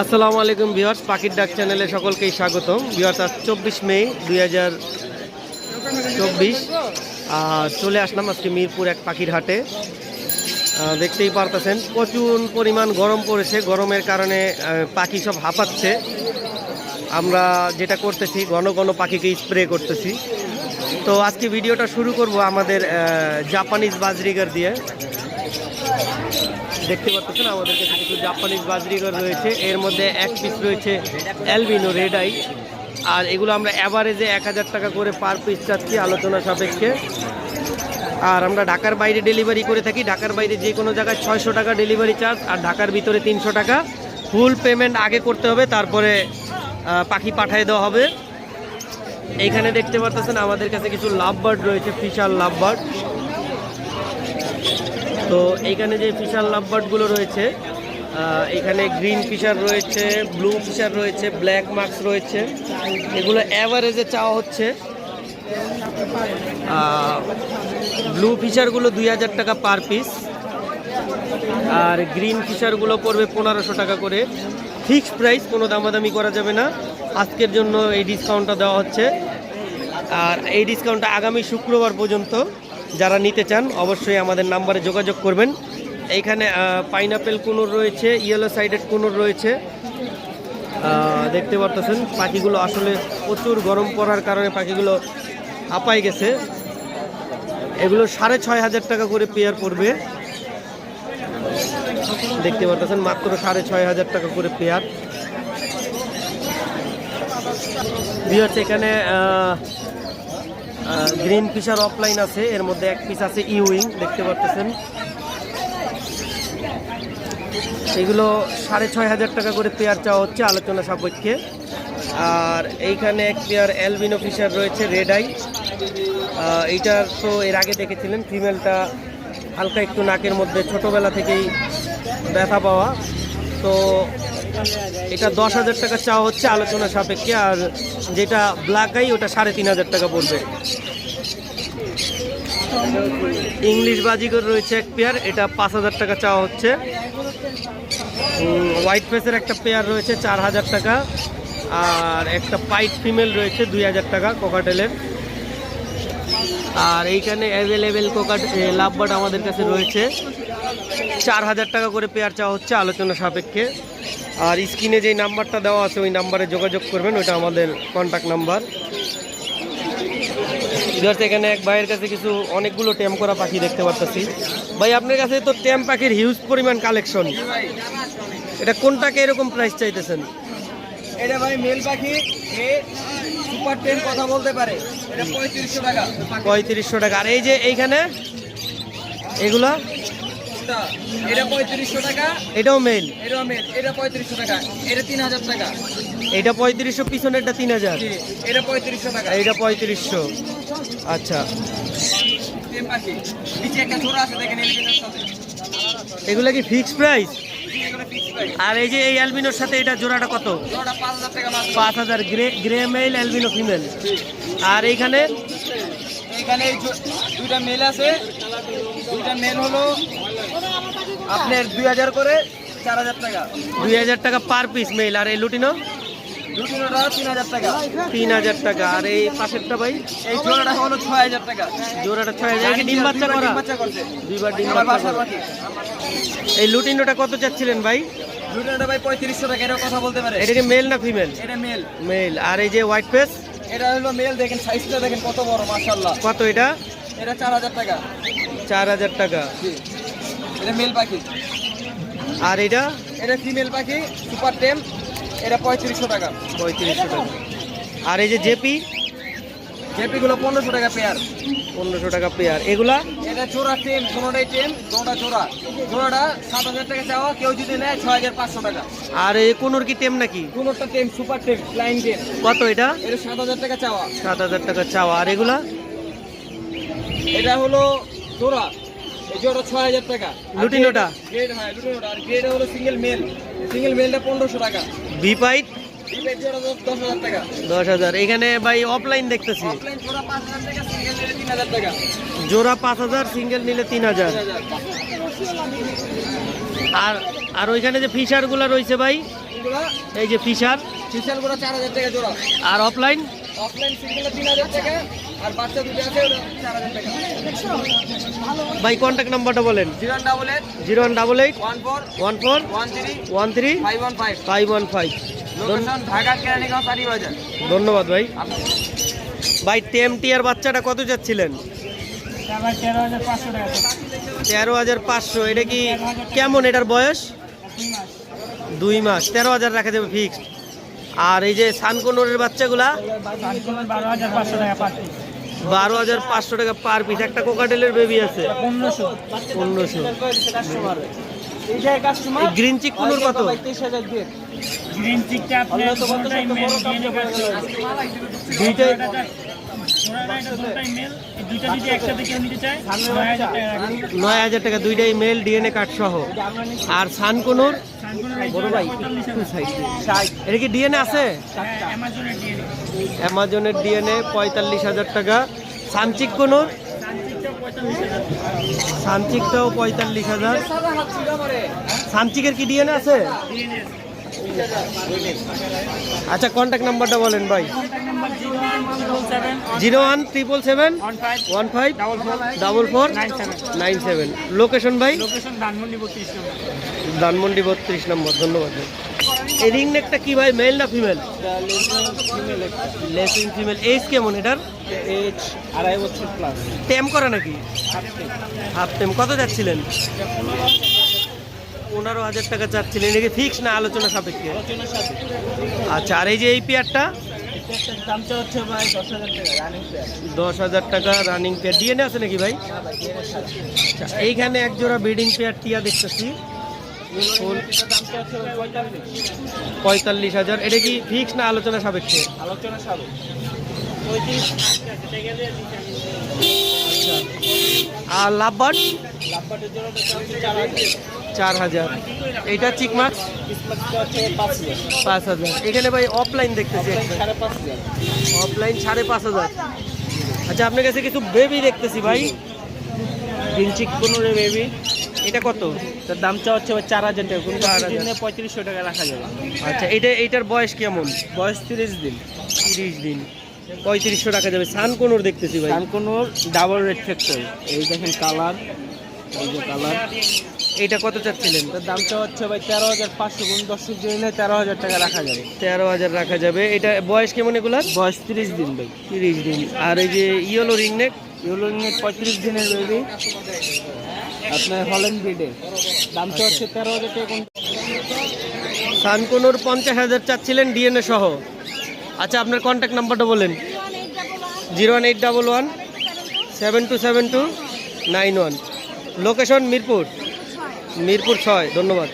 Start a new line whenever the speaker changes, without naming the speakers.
আসসালামু আলাইকুম ভিউয়ার্স, পাখির ডাক চ্যানেলে সকলকেই স্বাগতম। ভিউয়ার্স, আজ চব্বিশ মে দুই হাজার চব্বিশ। চলে আসলাম আজকে মিরপুর এক পাখির হাটে। দেখতেই পারতেছেন, প্রচুর পরিমাণ গরম পড়েছে। গরমের কারণে পাখি সব হাঁপাচ্ছে। আমরা যেটা করতেছি, ঘন ঘন পাখিকে স্প্রে করতেছি। তো আজকে ভিডিওটা শুরু করব আমাদের জাপানিজ বাজরিগার দিয়ে। দেখতে পাচ্ছেন আমাদের কাছে কিছু জাপানিজ বাজরিগর রয়েছে। এর মধ্যে এক পিস রয়েছে অ্যালবিনো রেড আই আর এগুলো আমরা অ্যাভারেজে এক হাজার টাকা করে পার পিস চাচ্ছি আলোচনা সাপেক্ষে। আর আমরা ঢাকার বাইরে ডেলিভারি করে থাকি। ঢাকার বাইরে যে কোনো জায়গায় ছয়শো টাকা ডেলিভারি চার্জ আর ঢাকার ভিতরে তিনশো টাকা। ফুল পেমেন্ট আগে করতে হবে, তারপরে পাখি পাঠিয়ে দেওয়া হবে। এইখানে দেখতে পাচ্ছেন, আমাদের কাছে কিছু লাভ বার্ড রয়েছে ফিশার লাভ বার্ড তো এইখানে যে ফিশার লাভবার্ডগুলো রয়েছে এখানে গ্রিন ফিশার রয়েছে ব্লু ফিশার রয়েছে ব্ল্যাক মার্কস রয়েছে, এগুলো অ্যাভারেজে চাওয়া হচ্ছে। ব্লু ফিশারগুলো দুই হাজার টাকা পার পিস আর গ্রিন ফিশারগুলো পড়বে পনেরোশো টাকা করে। ফিক্সড প্রাইস কোনো দামাদামি করা যাবে না। আজকের জন্য এই ডিসকাউন্টটা দেওয়া হচ্ছে। আর এই ডিসকাউন্টটা আগামী শুক্রবার পর্যন্ত যারা নিতে চান, অবশ্যই আমাদের নাম্বারে যোগাযোগ করবেন। এইখানে পাইনাপেল কুনুর রয়েছে ইয়েলো সাইডেড কুনুর রয়েছে। দেখতে পারতেছেন, পাখিগুলো আসলে প্রচুর গরম পড়ার কারণে পাখিগুলো হাঁপাই গেছে। এগুলো সাড়ে ছয় হাজার টাকা করে পেয়ার পড়বে। দেখতে পারতেছেন, মাত্র সাড়ে ছয় হাজার টাকা করে পেয়ার ভিউয়ার্স এখানে গ্রিন ফিশার অফলাইন আছে, এর মধ্যে এক পিস আছে ইউইং দেখতে পারতেছেন। এগুলো সাড়ে ছয় হাজার টাকা করে পেয়ার চাওয়া হচ্ছে আলোচনা সাপেক্ষে। আর এইখানে এক পেয়ার অ্যালবিনো ফিশার রয়েছে রেড আই এইটার তো এর আগে দেখেছিলেন ফিমেলটা হালকা একটু নাকের মধ্যে ছোটোবেলা থেকেই ব্যথা পাওয়া। তো এটা দশ হাজার টাকা চাওয়া হচ্ছে আলোচনা সাপেক্ষে, আর যেটা ব্ল্যাক আই ওটা সাড়ে তিন হাজার টাকা পড়বে। ইংলিশ বাজিগর রয়েছে এক পেয়ার এটা পাঁচ হাজার টাকা চাওয়া হচ্ছে। হোয়াইট ফেসের একটা পেয়ার রয়েছে, চার হাজার টাকা। আর একটা পাইট ফিমেল রয়েছে, দুই হাজার টাকা কোকাটেলের আর এইখানে অ্যাভেলেবেল কোকাট লাভবার্ড আমাদের কাছে রয়েছে। চার হাজার টাকা করে পেয়ার চাওয়া হচ্ছে আলোচনা সাপেক্ষে। আর স্ক্রিনে যেই নাম্বারটা দেওয়া আছে ওই নাম্বারে যোগাযোগ করবেন ওইটা আমাদের কন্ট্যাক্ট নাম্বার এখানে এক ভাইয়ের কাছে কিছু অনেকগুলো ট্যাম্প করা পাখি দেখতে পারতেছি। ভাই আপনার কাছে তো ট্যাম্প পাখির হিউজ পরিমাণ কালেকশন এটা কোনটাকে এরকম প্রাইস চাইতেছেন?
এটা ভাই মেল পাখি সুপার টেন কথা বলতে পারে। এটা পঁয়ত্রিশশো টাকা।
পঁয়ত্রিশশো টাকা। আর এই যে এইখানে এগুলা?
এটা এটা পঁয়ত্রিশশো টাকা।
এটাও মেল
এটা মেল এটা পঁয়ত্রিশশো টাকা এটা তিন হাজার টাকা।
এটা পঁয়ত্রিশশো পিছনেরটা তিন হাজার।
এটা পঁয়ত্রিশশো টাকা।
এইটা পঁয়ত্রিশশো। আচ্ছা। এগুলা কি ফিক্সড প্রাইস
ফিক্স প্রাইস
আর এই যে এই অ্যালবিনোর সাথে এটা জোড়াটা কত?
পাঁচ হাজার
grey grey male albino female আর এইখানে?
এখানে দুইটা মেল আছে। দুইটা মেল হলো আপনার দুই হাজার করে চার হাজার টাকা।
দুই হাজার টাকা পার পিস মেল আর এই লুটিনো?
দুটিনোটা তিন হাজার টাকা।
তিন হাজার টাকা আর এই পাশেরটা ভাই?
এই জোড়াটা হলো ছয় হাজার টাকা।
জোড়াটা ছয় হাজার ডিম বাচ্চা করা? দুইবার ডিম বাচ্চা এই লুটিনোটা কত চাচ্ছিলেন ভাই?
দুটোটা ভাই পঁয়ত্রিশশো টাকা এটা কথা বলতে পারে।
এটা কি মেল না ফিমেল
এটা মেল
মেল আর এই যে হোয়াইট ফেস
এটা হলো মেল দেখেন সাইজটা দেখেন কত বড় মাশাল্লাহ
কত এটা?
এটা চার হাজার টাকা।
চার হাজার টাকা।
এটা মেল পাখি।
আর এটা?
এটা ফিমেল পাখি সুপার টেম এটা পঁয়ত্রিশশো টাকা।
পঁয়ত্রিশশো টাকা। আর এই যে জেপি?
জেপিগুলো পনেরোশো টাকা পেয়ার
পনেরোশো টাকা পেয়ার এগুলা?
এটা জোড়া টেম কোনোটাই টেম কোনোটা জোড়া জোড়াটা সাত হাজার টাকা চাওয়া কেউ যদি নেয় ছয় হাজার পাঁচশো টাকা।
আর এই কোনোর কি টেম নাকি?
কোনোটা টেম সুপার টেম লাইন টেম
কত এটা?
এটা সাত হাজার টাকা চাওয়া।
সাত হাজার টাকা চাওয়া। আর এগুলা?
এটা হলো জোড়া এই জোড়া ছয় হাজার টাকা।
লুটিনোটা?
গ্রেড হ্যাঁ লুটিনোটা আর গ্রেড হলো সিঙ্গেল মেল সিঙ্গেল মেলটা পনেরোশো টাকা।
ভি পাইট
দশ হাজার
এখানে ভাই অফলাইন দেখতেছি।
জোড়া পাঁচ হাজার সিঙ্গেল
সিঙ্গেল নিলে তিন হাজার আর আর ওইখানে যে ফিশারগুলো রয়েছে ভাই? এই যে ফিশার?
ফিশালগুলো চার হাজার টাকা জোড়া।
আর অফলাইন
অফলাইন সিটগুলো তিন হাজার টাকা। আর বাচ্চা দুটো আছে ওটা চার হাজার টাকা।
ভাই কন্ট্যাক্ট নাম্বারটা বলেন।
Zero double eight
zero one double eight
one four
one four
one three
one three
five one five.
Five one five.
Dhaka Keraniganj আড়ি বাজার
ধন্যবাদ ভাই। ভাই টেমটি আর বাচ্চাটা কত যাচ্ছিলেন? তেরো হাজার পাঁচশো এটা কি কেমন এটার বয়স? দুই মাস তেরো হাজার রাখা যাবে ফিক্সড আর এই যে সানকোনোরের বাচ্চাগুলা?
বারো হাজার পাঁচশো টাকা
বারো হাজার পাঁচশো টাকা পার পিস একটা কোকাটেলের বেবি আছে।
পনেরোশো।
পনেরোশো। গ্রিন চিক কোনোর কত?
গ্রিন চিকটা
দুইটাই
নয় হাজার টাকা
নয় হাজার টাকা দুইটাই মেল ডিএনএ কার্ড সহ। আর সানকোনোর?
বড় ভাই।
এটা কি ডিএনএ আছে?
অ্যামাজনের ডিএনএ
পঁয়তাল্লিশ হাজার টাকা। সানচিক কোনোর সানচিকটাও পঁয়তাল্লিশ হাজার। সানচিকের কি ডিএনএ আছে? আচ্ছা কন্ট্যাক্ট নাম্বারটা বলেন ভাই।
Zero
one triple seven
one five double four nine seven
location ভাই?
লোকেশন ধানমন্ডি বত্রিশ নম্বর।
ধানমন্ডি বত্রিশ নম্বর ধন্যবাদ। এই রিং নেকটা কি ভাই মেল না ফিমেল লেসিং ফিমেল এজ কেমন এটার?
এজ আড়াই বছর প্লাস
টেম করা নাকি? হাফ টেম কত যাচ্ছিলেন? পনেরো হাজার টাকা চাচ্ছিলেন। এটা ফিক্স না আলোচনা সাপেক্ষে? আচ্ছা আর এই যে এই পেয়ারটা
দশ হাজার টাকা রানিং
পেয়ার ডিএনএ আছে নাকি ভাই? আচ্ছা এইখানে এক জোড়া ব্রিডিং পেয়ার টিয়া দেখতেছি। ফুল
পঁয়তাল্লিশ
হাজার। এটা কি ফিক্স না আলোচনা সাপেক্ষে?
আলোচনা
আর
লাভবাটের জন্য হচ্ছে চার হাজার। কিসমাসটা হচ্ছে পাঁচ হাজার।
এখানে ভাই অফলাইন দেখতেছি অফলাইন সাড়ে পাঁচ হাজার। আচ্ছা আপনার কাছে কিছু বেবি দেখতেছি ভাই।
গ্রিনচিক পনেরো বেবি
এটা কত?
তার দামটা হচ্ছে চার হাজার টাকা। দিনে পঁয়ত্রিশশো টাকা রাখা যাবে।
আচ্ছা এটা এইটার বয়স কেমন?
বয়স তিরিশ দিন।
তিরিশ দিন। পঁয়ত্রিশশো টাকা যাবে। সান কোনোর দেখতেছি ভাই।
কোনো ডাবল রেড ফ্যাক্টরি। এই দেখেন কালার এই যে কালার।
এইটা কত চাচ্ছিলেন?
তার দামটা হচ্ছে ভাই তেরো হাজার পাঁচশো গুণ দর্শক জন্য তেরো হাজার টাকা রাখা যাবে।
তেরো হাজার রাখা যাবে। এটা বয়স কেমন এগুলার?
বয়স তিরিশ দিন ভাই।
তিরিশ দিন। আর এই যে ইয়েলো রিংনেক
এগুলো নিয়ে পঁয়ত্রিশ দিনের বেবি আপনার হলেন ব্রিডের দামটা হচ্ছে তেরো হাজার টাকা
সানকোনোর পঞ্চাশ হাজার চাচ্ছিলেন ডিএনএ সহ। আচ্ছা আপনার কন্ট্যাক্ট নাম্বারটা বলেন। Zero one eight double one, seven two seven two nine one. Location Mirpur. Mirpur ছয়, ধন্যবাদ।